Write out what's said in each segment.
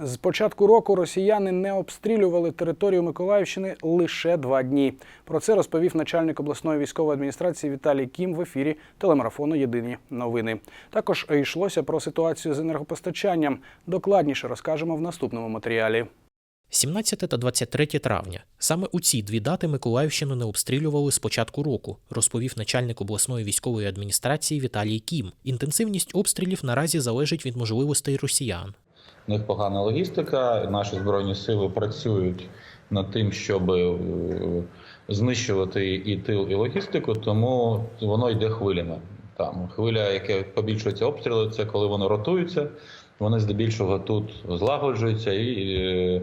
З початку року росіяни не обстрілювали територію Миколаївщини лише два дні. Про це розповів начальник обласної військової адміністрації Віталій Кім в ефірі телемарафону Єдині новини. Також йшлося про ситуацію з енергопостачанням. Докладніше розкажемо в наступному матеріалі. 17 та 23 травня. Саме у ці дві дати Миколаївщину не обстрілювали з початку року, розповів начальник обласної військової адміністрації Віталій Кім. Інтенсивність обстрілів наразі залежить від можливостей росіян. У них погана логістика. Наші збройні сили працюють над тим, щоб е, знищувати і тил, і логістику, тому воно йде хвилями. Там хвиля, яка побільшується обстріли, це коли вони ротуються. Вони здебільшого тут злагоджуються і е,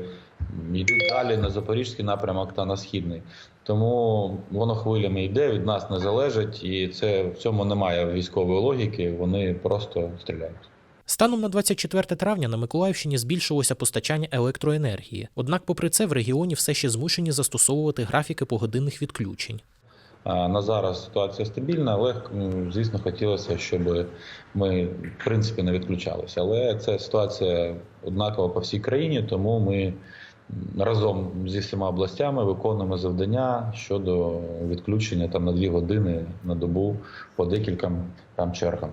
йдуть далі на запорізький напрямок та на східний. Тому воно хвилями йде, від нас не залежить, і це в цьому немає військової логіки. Вони просто стріляють. Станом на 24 травня на Миколаївщині збільшилося постачання електроенергії. Однак, попри це, в регіоні все ще змушені застосовувати графіки погодинних відключень. На зараз ситуація стабільна, але звісно хотілося, щоб ми в принципі не відключалися. Але це ситуація однакова по всій країні, тому ми разом зі всіма областями виконуємо завдання щодо відключення там на дві години на добу по декільком там чергам.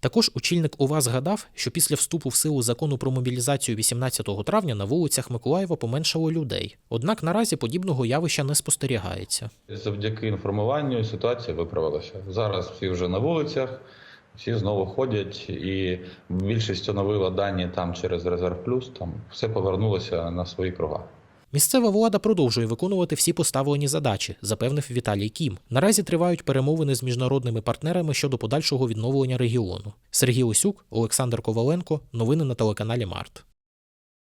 Також очільник ОВА згадав, що після вступу в силу закону про мобілізацію 18 травня на вулицях Миколаєва поменшало людей. Однак наразі подібного явища не спостерігається. Завдяки інформуванню ситуація виправилася. Зараз всі вже на вулицях, всі знову ходять, і більшість оновила дані там через резерв плюс. Там все повернулося на свої круга. Місцева влада продовжує виконувати всі поставлені задачі, запевнив Віталій Кім. Наразі тривають перемовини з міжнародними партнерами щодо подальшого відновлення регіону. Сергій Осюк, Олександр Коваленко. Новини на телеканалі Март.